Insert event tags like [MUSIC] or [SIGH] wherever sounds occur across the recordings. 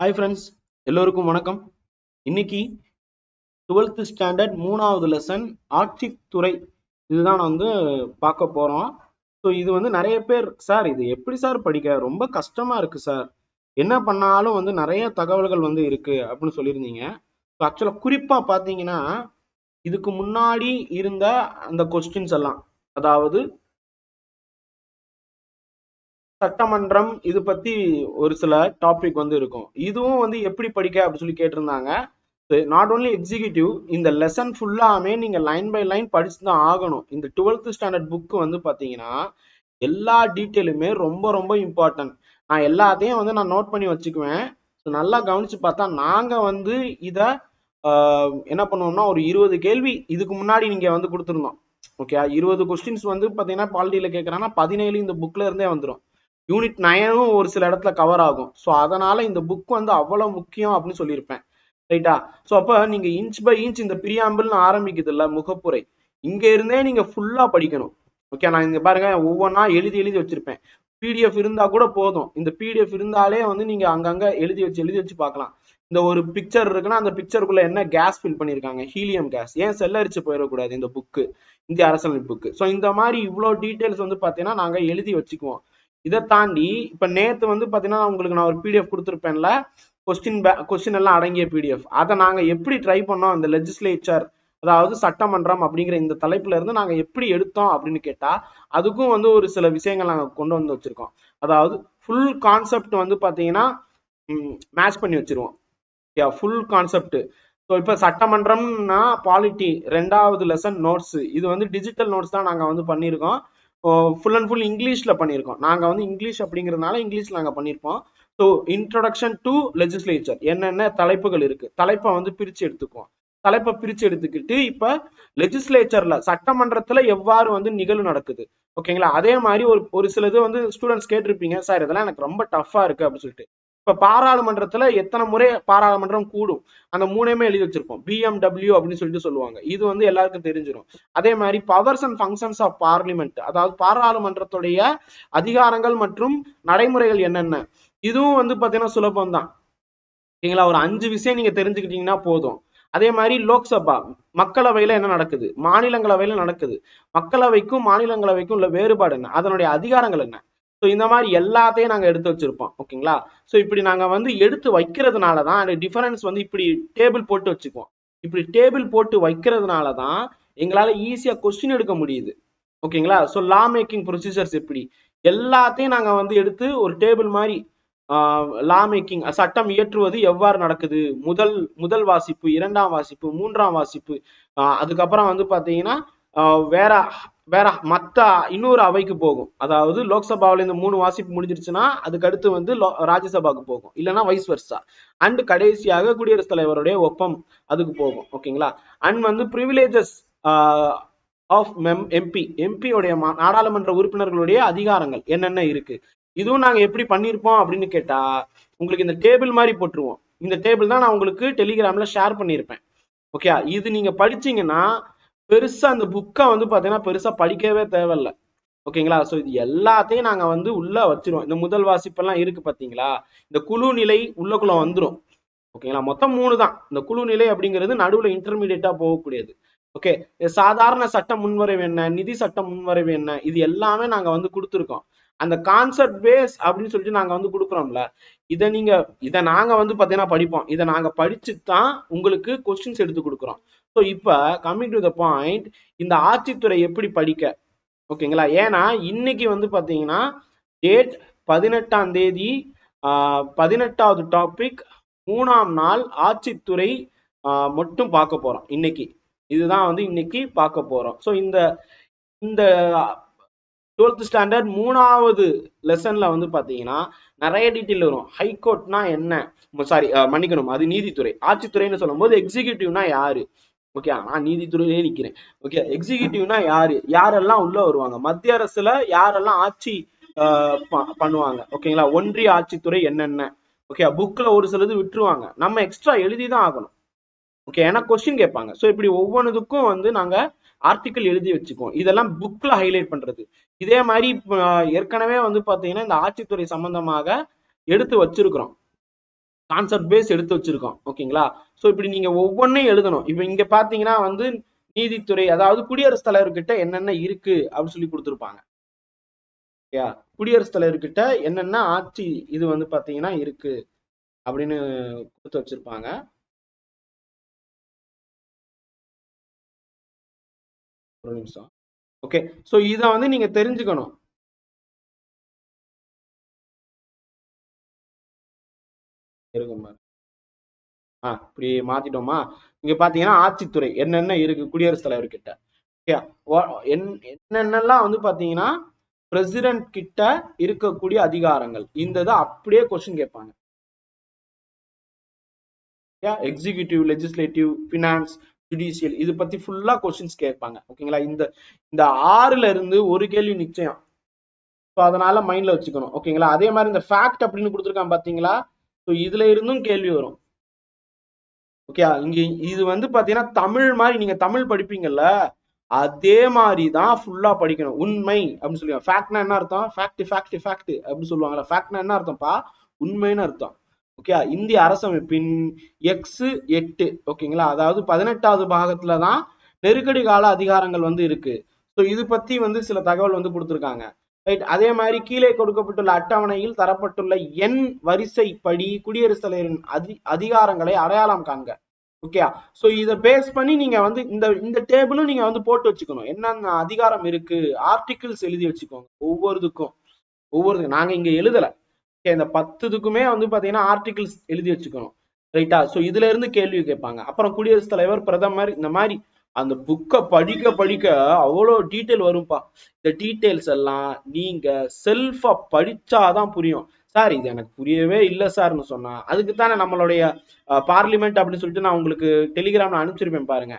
Hi friends எல்லோருக்கும் வணக்கம். இன்னைக்கு டுவெல்த் ஸ்டாண்டர்ட் மூணாவது லெசன் ஆட்சித்துறை இதுதான் நான் வந்து பார்க்க போகிறோம் ஸோ இது வந்து நிறைய பேர் சார் இது எப்படி சார் படிக்க? ரொம்ப கஷ்டமாக இருக்கு சார் என்ன பண்ணாலும் வந்து நிறைய தகவல்கள் வந்து இருக்கு அப்படின்னு சொல்லியிருந்தீங்க. ஸோ ஆக்சுவலாக குறிப்பாக பார்த்தீங்கன்னா இதுக்கு முன்னாடி இருந்த அந்த கொஸ்டின்ஸ் எல்லாம் அதாவது சட்டமன்றம் இது பத்தி ஒரு சில டாபிக் வந்து இருக்கும். இதுவும் வந்து எப்படி படிக்க அப்படின்னு சொல்லி கேட்டிருந்தாங்க. நாட் ஓன்லி எக்ஸிகியூட்டிவ் இந்த லெசன் ஃபுல்லாமே நீங்க லைன் பை லைன் படிச்சு தான் ஆகணும். இந்த டுவெல்த் ஸ்டாண்டர்ட் புக் வந்து பாத்தீங்கன்னா எல்லா டீட்டெயிலுமே ரொம்ப ரொம்ப இம்பார்ட்டன்ட் நான் எல்லாத்தையும் வந்து நான் நோட் பண்ணி வச்சுக்குவேன். ஸோ நல்லா கவனிச்சு பார்த்தா நாங்க வந்து இத என்ன பண்ணுவோம்னா ஒரு இருபது கேள்வி இதுக்கு முன்னாடி நீங்க வந்து கொடுத்துருந்தோம். ஓகே இருபது கொஸ்டின்ஸ் வந்து பாத்தீங்கன்னா பாலிட்டியில கேட்கறாங்கன்னா பதினேழு இந்த புக்ல இருந்தே வந்துடும் யூனிட் நயனும் ஒரு சில இடத்துல கவர் ஆகும். ஸோ அதனால இந்த புக் வந்து அவ்வளோ முக்கியம் அப்படின்னு சொல்லியிருப்பேன். ரைட்டா ஸோ அப்போ நீங்க இன்ச் பை இன்ச் இந்த பிரியாம்பிள்னு ஆரம்பிக்குது இல்ல முகப்புரை. இங்க இருந்தே நீங்க ஃபுல்லா படிக்கணும். ஓகே நான் இங்க பாருங்க ஒவ்வொன்றா எழுதி எழுதி வச்சிருப்பேன். பிடிஎஃப் இருந்தா கூட போதும். இந்த பிடிஎஃப் இருந்தாலே வந்து நீங்க அங்கங்க எழுதி வச்சு எழுதி வச்சு பார்க்கலாம். இந்த ஒரு பிக்சர் இருக்குன்னா அந்த பிக்சருக்குள்ள என்ன கேஸ் ஃபில் பண்ணியிருக்காங்க? ஹீலியம் கேஸ் ஏன் செல்லரிச்சு போயிடக்கூடாது இந்த புக்கு இந்திய அரசியல் புக்கு ஸோ இந்த மாதிரி இவ்வளோ டீட்டெயில்ஸ் வந்து பார்த்தீங்கன்னா நாங்கள் எழுதி வச்சுக்குவோம். இதை தாண்டி இப்ப நேத்து வந்து பாத்தீங்கன்னா உங்களுக்கு நான் ஒரு பிடிஎஃப் கொடுத்துருப்பேன்ல கொஸ்டின் கொஸ்டின் எல்லாம் அடங்கிய பிடிஎஃப் அதை நாங்க எப்படி ட்ரை பண்ணோம்? அந்த லெஜிஸ்லேச்சர் அதாவது சட்டமன்றம் அப்படிங்கிற இந்த தலைப்புல இருந்து நாங்க எப்படி எடுத்தோம் அப்படின்னு கேட்டா அதுக்கும் வந்து ஒரு சில விஷயங்கள் நாங்க கொண்டு வந்து வச்சிருக்கோம். அதாவது ஃபுல் கான்செப்ட் வந்து பாத்தீங்கன்னா மேட்ச் பண்ணி வச்சிருவோம். ஃபுல் கான்செப்ட் ஸோ இப்போ சட்டமன்றம்னா பாலிட்டி ரெண்டாவது லெசன் நோட்ஸ் இது வந்து டிஜிட்டல் நோட்ஸ் தான் நாங்கள் வந்து பண்ணியிருக்கோம். ஃபுல் அண்ட் ஃபுல் இங்கிலீஷில் பண்ணியிருக்கோம். நாங்கள் வந்து இங்கிலீஷ் அப்படிங்கிறதுனால இங்கிலீஷில் நாங்கள் பண்ணியிருப்போம். ஸோ இன்ட்ரொடக்ஷன் டு லெஜிஸ்லேச்சர் என்னென்ன தலைப்புகள் இருக்குது தலைப்பை வந்து பிரித்து எடுத்துக்குவோம். தலைப்பை பிரித்து எடுத்துக்கிட்டு இப்போ லெஜிஸ்லேச்சரில் சட்டமன்றத்தில் எவ்வாறு வந்து நிகழ்வு நடக்குது? ஓகேங்களா அதே மாதிரி ஒரு ஒரு சிலது வந்து ஸ்டூடெண்ட்ஸ் கேட்டிருப்பீங்க சார் இதெல்லாம் எனக்கு ரொம்ப டஃப்பாக இருக்குது அப்படின்னு சொல்லிட்டு. இப்ப பாராளுமன்றத்துல எத்தனை முறை பாராளுமன்றம் கூடும்? அந்த மூணையுமே எழுதி வச்சிருப்போம். பிஎம்டபிள்யூ அப்படின்னு சொல்லிட்டு சொல்லுவாங்க. இது வந்து எல்லாருக்கும் தெரிஞ்சிடும் அதே மாதிரி powers and functions of parliament அதாவது பாராளுமன்றத்துடைய அதிகாரங்கள் மற்றும் நடைமுறைகள் என்னென்ன? இதுவும் வந்து பாத்தீங்கன்னா சுலபம் தான் ஓகேங்களா ஒரு அஞ்சு விஷயம் நீங்க தெரிஞ்சுக்கிட்டீங்கன்னா போதும். அதே மாதிரி லோக்சபா மக்களவையில என்ன நடக்குது? மாநிலங்களவையில நடக்குது. மக்களவைக்கும் மாநிலங்களவைக்கும் உள்ள வேறுபாடு என்ன? அதனுடைய அதிகாரங்கள் என்ன? ஸோ இந்த மாதிரி எல்லாத்தையும் நாங்கள் எடுத்து வச்சிருப்போம். ஓகேங்களா ஸோ இப்படி நாங்க வந்து எடுத்து வைக்கிறதுனால தான் அந்த டிஃபரன்ஸ் வந்து இப்படி டேபிள் போட்டு வச்சுக்குவோம். இப்படி டேபிள் போட்டு வைக்கிறதுனால தான் எங்களால ஈஸியா கொஸ்டின் எடுக்க முடியுது. ஓகேங்களா ஸோ லா மேக்கிங் ப்ரொசீஜர்ஸ் எப்படி? எல்லாத்தையும் நாங்க வந்து எடுத்து ஒரு டேபிள் மாதிரி லா மேக்கிங் சட்டம் இயற்றுவது எவ்வாறு நடக்குது? முதல் முதல் வாசிப்பு இரண்டாம் வாசிப்பு மூன்றாம் வாசிப்பு அதுக்கப்புறம் வந்து பாத்தீங்கன்னா வேற வேற மத்த இன்னொரு அவைக்கு போகும். அதாவது லோக்சபாவில் இந்த மூணு வாசிப்பு முடிஞ்சிருச்சுன்னா அதுக்கு அடுத்து வந்து ராஜ்யசபாவுக்கு ராஜ்யசபாக்கு போகும். இல்லைன்னா வைஸ் வர்சா அண்ட் கடைசியாக குடியரசுத் தலைவருடைய ஒப்பம் அதுக்கு போகும். ஓகேங்களா? அண்ட் வந்து ப்ரிவிலேஜஸ் ஆஃப் மெம் எம்பி எம்பியோடைய நாடாளுமன்ற உறுப்பினர்களுடைய அதிகாரங்கள் என்னென்ன இருக்கு? இதுவும் நாங்க எப்படி பண்ணியிருப்போம் அப்படின்னு கேட்டா உங்களுக்கு இந்த டேபிள் மாதிரி போட்டுருவோம். இந்த டேபிள் தான் நான் உங்களுக்கு டெலிகிராம்ல ஷேர் பண்ணியிருப்பேன் ஓகே இது நீங்க படிச்சீங்கன்னா பெருசா அந்த புக்கை வந்து பாத்தீங்கன்னா பெருசா படிக்கவே தேவையில்ல. ஓகேங்களா? ஸோ இது எல்லாத்தையும் நாங்க வந்து உள்ள வச்சிருவோம். இந்த முதல் வாசிப்பெல்லாம் இருக்கு பாத்தீங்களா? இந்த குழு நிலை உள்ளக்குள்ள வந்துரும். ஓகேங்களா? மொத்தம் மூணு தான். இந்த குழு நிலை அப்படிங்கிறது நடுவுல இன்டர்மீடியட்டா போகக்கூடியது. ஓகே? சாதாரண சட்ட முன்வரைவு என்ன? நிதி சட்ட முன்வரைவு என்ன? இது எல்லாமே நாங்க வந்து கொடுத்துருக்கோம். அந்த கான்செப்ட் பேஸ் அப்படின்னு சொல்லிட்டு நாங்க வந்து கொடுக்குறோம்ல. இதை நீங்க இதை நாங்க வந்து பாத்தீங்கன்னா படிப்போம். இதை நாங்க படிச்சு தான் உங்களுக்கு கொஸ்டின்ஸ் எடுத்து கொடுக்குறோம். ஸோ இப்போ கம்மிங் டு த பாயிண்ட் இந்த ஆட்சித்துறை எப்படி படிக்க? ஓகேங்களா? ஏன்னா இன்னைக்கு வந்து பாத்தீங்கன்னா டேட் பதினெட்டாம் தேதி பதினெட்டாவது டாபிக் மூணாம் நாள் ஆட்சித்துறை மட்டும் பார்க்க போறோம். இன்னைக்கு. இதுதான் வந்து இன்னைக்கு பார்க்க போறோம். ஸோ இந்த இந்த டுவெல்த் ஸ்டாண்டர்ட் மூணாவது லெசன்ல வந்து பாத்தீங்கன்னா நிறைய டீட்டெயில் வரும். ஹைகோர்ட்னா என்ன? சாரி மன்னிக்கணும். அது நீதித்துறை. ஆட்சித்துறைன்னு சொல்லும் போது எக்ஸிகியூட்டிவ்னா யாரு ஓகே நான் நீதித்துறையிலே நிக்கிறேன். ஓகே எக்ஸிகியூட்டிவ்னா யாரு? யாரெல்லாம் உள்ள வருவாங்க? மத்திய அரசுல யாரெல்லாம் ஆட்சி ஆஹ் பண்ணுவாங்க? ஓகேங்களா ஒன்றிய ஆட்சித்துறை என்னென்ன? ஓகே புக்ல ஒரு சிலது விட்டுருவாங்க. நம்ம எக்ஸ்ட்ரா எழுதி தான் ஆகணும். ஓகே ஏன்னா கொஸ்டின் கேட்பாங்க. ஸோ இப்படி ஒவ்வொன்றுக்கும் வந்து நாங்கள் ஆர்டிக்கல் எழுதி வச்சுக்கும். இதெல்லாம் புக்ல ஹைலைட் பண்றது. இதே மாதிரி ஏற்கனவே வந்து பாத்தீங்கன்னா இந்த ஆட்சித்துறை சம்பந்தமாக எடுத்து வச்சிருக்கிறோம். கான்செப்ட் பேஸ் எடுத்து வச்சிருக்கோம். ஓகேங்களா? சோ இப்படி நீங்க ஒவ்வொன்றையும் எழுதணும். இப்ப இங்க பாத்தீங்கன்னா வந்து நீதித்துறை அதாவது குடியரசுத் தலைவர்கிட்ட என்னென்ன இருக்கு அப்படின்னு சொல்லி கொடுத்துருப்பாங்க. ஓகேயா? குடியரசுத் தலைவர்கிட்ட என்னென்ன ஆட்சி இது வந்து பாத்தீங்கன்னா இருக்கு அப்படின்னு கொடுத்து வச்சிருப்பாங்க. ஒரு நிமிஷம். ஓகே ஸோ இத வந்து நீங்க தெரிஞ்சுக்கணும். இருக்கும் ஆ இப்படி மாத்திட்டோமா? இங்க பாத்தீங்கன்னா ஆட்சித்துறை என்னென்ன இருக்கு குடியரசுத் தலைவர் கிட்ட. என்னென்னலாம் வந்து பாத்தீங்கன்னா பிரசிடென்ட் கிட்ட இருக்கக்கூடிய அதிகாரங்கள். இந்த இதை அப்படியே கொஸ்டின் கேட்பாங்க. எக்ஸிகியூட்டிவ் லெஜிஸ்லேட்டிவ் பினான்ஸ் ஜுடிஷியல் இது பத்தி ஃபுல்லா கொஸ்டின்ஸ் கேட்பாங்க. ஓகேங்களா இந்த இந்த ஆறுல இருந்து ஒரு கேள்வி நிச்சயம். ஸோ அதனால மைண்ட்ல வச்சுக்கணும். ஓகேங்களா அதே மாதிரி இந்த ஃபேக்ட் அப்படின்னு கொடுத்துருக்கான் பாத்தீங்களா? ஸோ இதுல இருந்தும் கேள்வி வரும். ஓகே இங்க இது வந்து பாத்தீங்கன்னா தமிழ் மாதிரி நீங்க தமிழ் படிப்பீங்கல்ல? அதே மாதிரி தான் ஃபுல்லா படிக்கணும். உண்மை அப்படின்னு சொல்லுவாங்க. ஃபேக்ட்னா என்ன அர்த்தம்? ஃபேக்ட் ஃபேக்ட் ஃபேக்ட் அப்படின்னு சொல்லுவாங்கல்ல. ஃபேக்ட்னா என்ன அர்த்தம்ப்பா? உண்மைன்னு அர்த்தம். ஓகே இந்திய அரசமைப்பின் எக்ஸ் எட்டு ஓகேங்களா அதாவது பதினெட்டாவது பாகத்துல தான் நெருக்கடி கால அதிகாரங்கள் வந்து இருக்கு. ஸோ இது பத்தி வந்து சில தகவல் வந்து கொடுத்துருக்காங்க. ரைட் அதே மாதிரி கீழே கொடுக்கப்பட்டுள்ள அட்டவணையில் தரப்பட்டுள்ள எண் வரிசைப்படி குடியரசுத் தலைவரின் அதி அதிகாரங்களை அடையாளம் காண்க. ஓகே ஸோ இதை பேஸ் பண்ணி நீங்க வந்து இந்த இந்த டேபிளும் நீங்க வந்து போட்டு வச்சுக்கணும். என்னென்ன அதிகாரம் இருக்கு? ஆர்டிகிள்ஸ் எழுதி வச்சுக்கோங்க. ஒவ்வொருதுக்கும். ஒவ்வொரு நாங்க இங்க எழுதலை. இந்த இந்த பத்துதுக்குமே வந்து பாத்தீங்கன்னா ஆர்டிகிள்ஸ் எழுதி வச்சுக்கணும். ரைட்டா சோ இதுல இருந்து கேள்வி கேட்பாங்க. அப்புறம் குடியரசுத் தலைவர் பிரதமர் இந்த மாதிரி அந்த புக்கை படிக்க படிக்க அவ்வளோ டீட்டெயில் வரும்பா. இந்த டீட்டெயில்ஸ் எல்லாம் நீங்க செல்ஃபா படிச்சாதான் புரியும். சார் இது எனக்கு புரியவே இல்லை சார்னு சொன்னா. அதுக்கு தானே நம்மளுடைய பார்லிமெண்ட் அப்படின்னு சொல்லிட்டு நான் உங்களுக்கு டெலிகிராம்ல அனுப்பிச்சிருப்பேன் பாருங்க.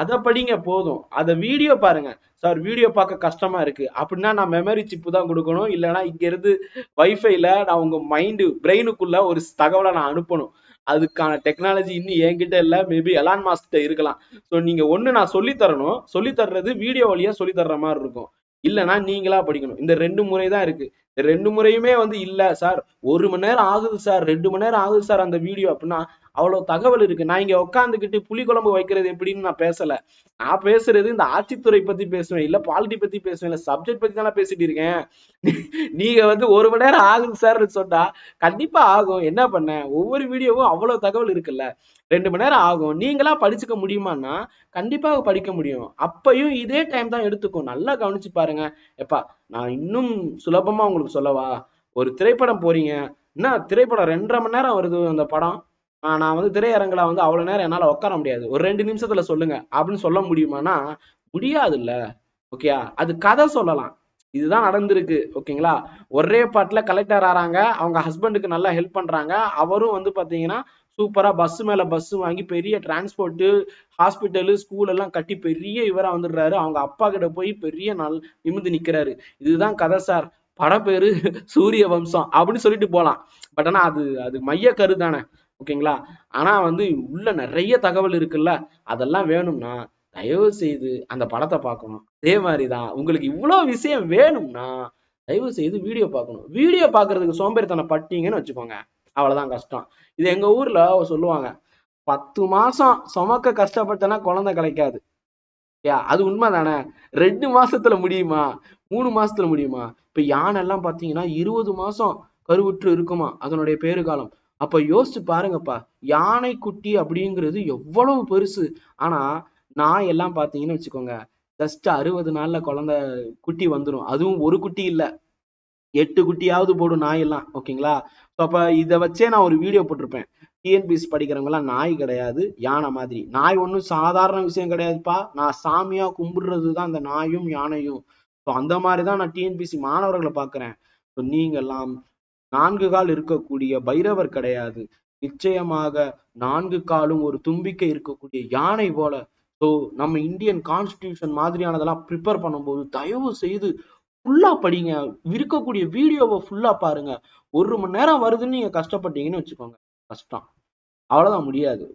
அதை படிங்க போதும். அதை வீடியோ பாருங்க. சார் வீடியோ பார்க்க கஷ்டமா இருக்கு. அப்படின்னா நான் மெமரி சிப்பு தான் கொடுக்கணும். இல்லைன்னா இங்க இருந்து வைஃபைல நான் உங்க மைண்டு பிரெயினுக்குள்ள ஒரு தகவலை நான் அனுப்பணும். அதுக்கான டெக்னாலஜி இன்னும் என்கிட்ட இல்ல. மேபி எலான் மாஸ்கிட்ட இருக்கலாம். ஸோ நீங்க ஒண்ணு நான் சொல்லி தரணும். சொல்லி தர்றது வீடியோ வழியா சொல்லி தர்ற மாதிரி இருக்கும். இல்லைன்னா நீங்களா படிக்கணும். இந்த ரெண்டு முறை தான் இருக்கு. ரெண்டு முறையுமே வந்து இல்ல சார் ஒரு மணி நேரம் ஆகுது சார் ரெண்டு மணி நேரம் ஆகுது சார் அந்த வீடியோ அப்படின்னா அவ்வளவு தகவல் இருக்கு. நான் இங்க உட்காந்துக்கிட்டு புளிக்குழம்பு வைக்கிறது எப்படின்னு நான் பேசல. நான் பேசுறது இந்த ஆட்சித்துறை பத்தி பேசுவேன். இல்ல பாலிட்டி பத்தி பேசுவேன். இல்ல சப்ஜெக்ட் பத்தி தானே பேசிட்டு இருக்கேன். [LAUGHS] நீங்க வந்து ஒரு மணி நேரம் ஆகுது சார் சொன்னா கண்டிப்பா ஆகும். என்ன பண்ண? ஒவ்வொரு வீடியோவும் அவ்வளவு தகவல் இருக்குல்ல. ரெண்டு மணி நேரம் ஆகும். நீங்களா படிச்சுக்க முடியுமான்னா கண்டிப்பாக படிக்க முடியும். அப்பயும் இதே டைம் தான் எடுத்துக்கும். நல்லா கவனிச்சு பாருங்க. எப்பா நான் இன்னும் சுலபமா உங்களுக்கு சொல்லவா? ஒரு திரைப்படம் போறீங்க. என்ன திரைப்படம் ரெண்டரை மணி நேரம் வருது அந்த படம்? நான் வந்து திரையரங்கில் வந்து அவ்வளவு நேரம் என்னால உட்கார முடியாது. ஒரு ரெண்டு நிமிஷத்துல சொல்லுங்க. அப்படின்னு சொல்ல முடியுமானா முடியாதுல்ல. ஓகேயா அது கதை சொல்லலாம். இதுதான் நடந்திருக்கு. ஓகேங்களா ஒரே பாட்டுல கலெக்டர் ஆறாங்க. அவங்க ஹஸ்பண்டுக்கு நல்லா ஹெல்ப் பண்றாங்க. அவரும் வந்து பாத்தீங்கன்னா சூப்பரா பஸ் மேல பஸ் வாங்கி பெரிய டிரான்ஸ்போர்ட்டு ஹாஸ்பிட்டலு ஸ்கூல் எல்லாம் கட்டி பெரிய இவரா வந்துடுறாரு. அவங்க அப்பா கிட்ட போய் பெரிய நாள் நிமிந்து நிக்கிறாரு. இதுதான் கதை சார் பட பேரு சூரிய வம்சம் அப்படின்னு சொல்லிட்டு போலாம். பட் ஆனா அது அது மைய கரு தானே ஓகேங்களா? ஆனா வந்து உள்ள நிறைய தகவல் இருக்குல்ல அதெல்லாம் வேணும்னா தயவு செய்து அந்த படத்தை பார்க்கணும். அதே மாதிரிதான் உங்களுக்கு இவ்வளவு விஷயம் வேணும்னா தயவு செய்து வீடியோ பார்க்கணும். வீடியோ பார்க்கறதுக்கு சோம்பேறித்தனம் பட்டீங்கன்னு வச்சுக்கோங்க. அவ்வளவுதான் கஷ்டம். இது எங்க ஊர்ல சொல்லுவாங்க பத்து மாசம் சுமக்க கஷ்டப்பட்டனா குழந்தை கிடைக்காது அது உண்மை தானே ரெண்டு மாசத்துல முடியுமா? மூணு மாசத்துல முடியுமா? இப்ப யானை எல்லாம் பாத்தீங்கன்னா இருபது மாசம் கருவுற்று இருக்குமா? அதனுடைய பேரு காலம் அப்ப யோசிச்சு பாருங்கப்பா யானை குட்டி அப்படிங்கிறது எவ்வளவு பெருசு. ஆனா நாய் எல்லாம் பாத்தீங்கன்னு வச்சுக்கோங்க ஜஸ்ட் அறுபது நாள்ல குழந்தை குட்டி வந்துடும் அதுவும் ஒரு குட்டி இல்ல. எட்டு குட்டியாவது போடும் நாய் எல்லாம் ஓகேங்களா? அப்ப இதை வச்சே நான் ஒரு வீடியோ போட்டிருப்பேன். டிஎன்பிஎஸ் படிக்கிறவங்க எல்லாம் நாய் கிடையாது யானை மாதிரி. நாய் ஒன்றும் சாதாரண விஷயம் கிடையாதுப்பா. நான் சாமியா கும்பிடுறது தான் அந்த நாயும் யானையும். ஸோ அந்த மாதிரி தான் நான் டிஎன்பிசி மாணவர்களை பார்க்குறேன். ஸோ நீங்கெல்லாம் நான்கு கால் இருக்கக்கூடிய பைரவர் கிடையாது. நிச்சயமாக நான்கு காலும் ஒரு தும்பிக்கை இருக்கக்கூடிய யானை போல. ஸோ நம்ம இந்தியன் கான்ஸ்டியூஷன் மாதிரியானதெல்லாம் ப்ரிப்பேர் பண்ணும்போது தயவு செய்து ஃபுல்லா படிங்க. இருக்கக்கூடிய வீடியோவை ஃபுல்லா பாருங்க. ஒரு மணி நேரம் வருதுன்னு நீங்க கஷ்டப்பட்டீங்கன்னு வச்சுக்கோங்க. கஷ்டம். அவ்வளவுதான் முடியாது.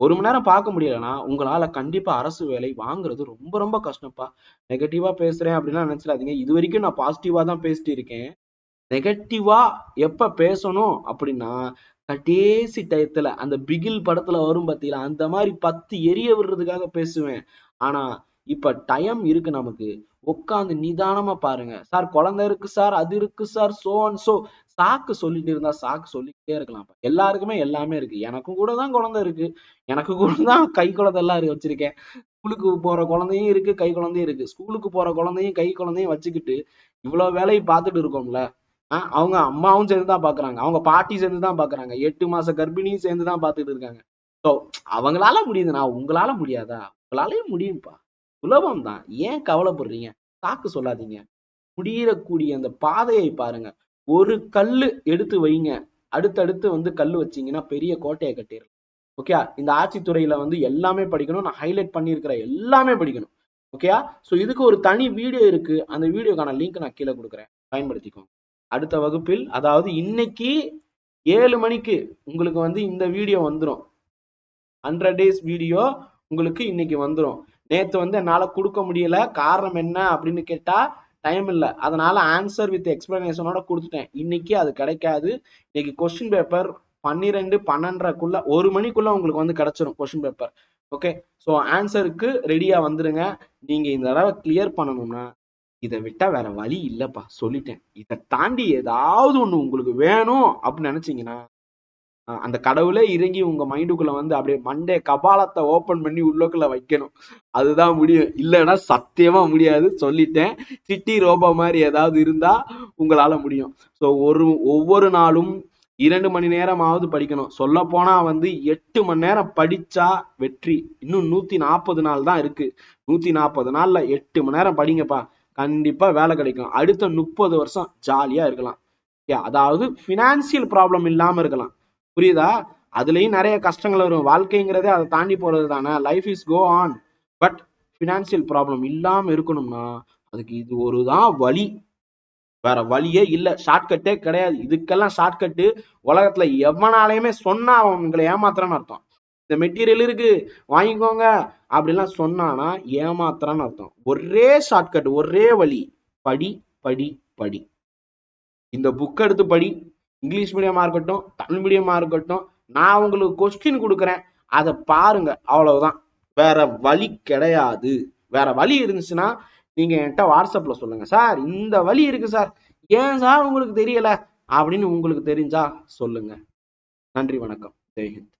ஒரு மணி நேரம் பார்க்க முடியலன்னா உங்களால கண்டிப்பா அரசு வேலை வாங்குறது ரொம்ப ரொம்ப கஷ்டம்ப்பா. நெகட்டிவா பேசுறேன் அப்படின்னா நினைச்சிடாதீங்க. இது வரைக்கும் நான் பாசிட்டிவா தான் பேசிட்டு இருக்கேன். நெகட்டிவா எப்ப பேசணும் அப்படின்னா கடைசி டயத்துல அந்த பிகில் படத்துல வரும் பார்த்தீங்களா அந்த மாதிரி பத்து எரிய விடுறதுக்காக பேசுவேன். ஆனா இப்ப டைம் இருக்கு நமக்கு. உட்காந்து நிதானமா பாருங்க. சார் குழந்தை இருக்கு சார் அது இருக்கு சார் சோ அண்ட் சோ சாக்கு சொல்லிட்டு இருந்தா சாக்கு சொல்லிக்கிட்டே இருக்கலாம். எல்லாருக்குமே எல்லாமே இருக்கு. எனக்கும் கூட தான் குழந்தை இருக்கு. எனக்கு கூட தான் கை குழந்தை எல்லாம் இருக்கு வச்சிருக்கேன். ஸ்கூலுக்கு போற குழந்தையும் இருக்கு கை குழந்தையும் இருக்கு. ஸ்கூலுக்கு போற குழந்தையும் கை குழந்தையும் வச்சுக்கிட்டு இவ்வளவு வேலையை பார்த்துட்டு இருக்கோம்ல. அவங்க அம்மாவும் சேர்ந்து தான் பாக்குறாங்க. அவங்க பாட்டி சேர்ந்து தான் பாக்குறாங்க. எட்டு மாச கர்ப்பிணியும் சேர்ந்து தான் பாத்துட்டு இருக்காங்க. ஸோ அவங்களால முடியுதுண்ணா. உங்களால முடியாதா? உங்களாலேயும் முடியும்ப்பா. சுலபம் தான் ஏன் கவலைப்படுறீங்க? தாக்கு சொல்லாதீங்க. முடியக்கூடிய அந்த பாதையை பாருங்க. ஒரு கல்லு எடுத்து வைங்க. அடுத்தடுத்து வந்து கல்லு வச்சீங்கன்னா பெரிய கோட்டையை கட்டிடலாம். ஓகே இந்த ஆட்சித்துறையில வந்து எல்லாமே படிக்கணும். நான் ஹைலைட் பண்ணியிருக்கிற எல்லாமே படிக்கணும். ஓகேயா? ஸோ இதுக்கு ஒரு தனி வீடியோ இருக்கு. அந்த வீடியோக்கான லிங்க் நான் கீழே கொடுக்குறேன். பயன்படுத்திக்கோங்க. அடுத்த வகுப்பில் அதாவது இன்னைக்கு ஏழு மணிக்கு உங்களுக்கு வந்து இந்த வீடியோ வந்துடும் ஹண்ட்ரட் டேஸ் வீடியோ உங்களுக்கு இன்னைக்கு வந்துடும் நேற்று வந்து என்னால் கொடுக்க முடியல காரணம் என்ன அப்படின்னு கேட்டால் டைம் இல்லை. அதனால ஆன்சர் வித் எக்ஸ்பிளனேஷனோட கொடுத்துட்டேன். இன்னைக்கு அது கிடைக்காது. இன்னைக்கு கொஸ்டின் பேப்பர் பன்னிரெண்டு பன்னெண்டரைக்குள்ள ஒரு மணிக்குள்ள உங்களுக்கு வந்து கிடைச்சிரும் கொஸ்டின் பேப்பர் ஓகே ஸோ ஆன்சருக்கு ரெடியாக வந்துருங்க. நீங்கள் இந்த தடவை கிளியர் பண்ணணும்னா இதை விட்டா வேற வழி இல்லப்பா. சொல்லிட்டேன். இதை தாண்டி ஏதாவது ஒண்ணு உங்களுக்கு வேணும் அப்படின்னு நினைச்சீங்கன்னா அந்த கடவுளே இறங்கி உங்க மைண்டுக்குள்ள வந்து அப்படியே மண்டே கபாலத்தை ஓபன் பண்ணி உள்ளக்குள்ள வைக்கணும். அதுதான் முடியும். இல்லைன்னா சத்தியமா முடியாது. சொல்லிட்டேன். சிட்டி ரோபோ மாதிரி ஏதாவது இருந்தா உங்களால முடியும். ஸோ ஒரு ஒவ்வொரு நாளும் இரண்டு மணி நேரமாவது படிக்கணும். சொல்ல போனா வந்து எட்டு மணி நேரம் படிச்சா வெற்றி. இன்னும் நூத்தி நாற்பது நாள் தான் இருக்கு. நூத்தி நாற்பது நாள்ல எட்டு மணி நேரம் படிங்கப்பா. கண்டிப்பா வேலை கிடைக்கும். அடுத்த முப்பது வருஷம் ஜாலியா இருக்கலாம். அதாவது பினான்சியல் ப்ராப்ளம் இல்லாம இருக்கலாம். புரியுதா? அதுலயும் நிறைய கஷ்டங்கள் வரும். வாழ்க்கைங்கிறதே அதை தாண்டி போறது தானே. Life is go on but financial problem இல்லாம இருக்கணும்னா அதுக்கு இது ஒரு தான் வழி. வேற வழியே இல்ல. ஷார்ட்கட்டே கிடையாது. இதுக்கெல்லாம் ஷார்ட்கட்டு உலகத்துல எவனாலையுமே சொன்னா அவன் உங்களை ஏமாத்துறான்னு அர்த்தம். இந்த மெட்டீரியல் இருக்கு வாங்கிக்கோங்க அப்படிலாம் சொன்னானா ஏமாத்துறான்னு அர்த்தம். ஒரே ஷார்ட்கட் ஒரே வழி படி படி படி. இந்த புக் எடுத்து படி. இங்கிலீஷ் மீடியமா இருக்கட்டும் தமிழ் மீடியமா இருக்கட்டும் நான் உங்களுக்கு கொஸ்டின் கொடுக்குறேன். அதை பாருங்க அவ்வளவுதான். வேற வழி கிடையாது. வேற வழி இருந்துச்சுன்னா நீங்க என்கிட்ட வாட்ஸ்அப்ல சொல்லுங்க. சார் இந்த வழி இருக்கு சார். ஏன் சார் உங்களுக்கு தெரியல? அப்படின்னு உங்களுக்கு தெரிஞ்சா சொல்லுங்க. நன்றி வணக்கம். ஜெய்ஹிந்த்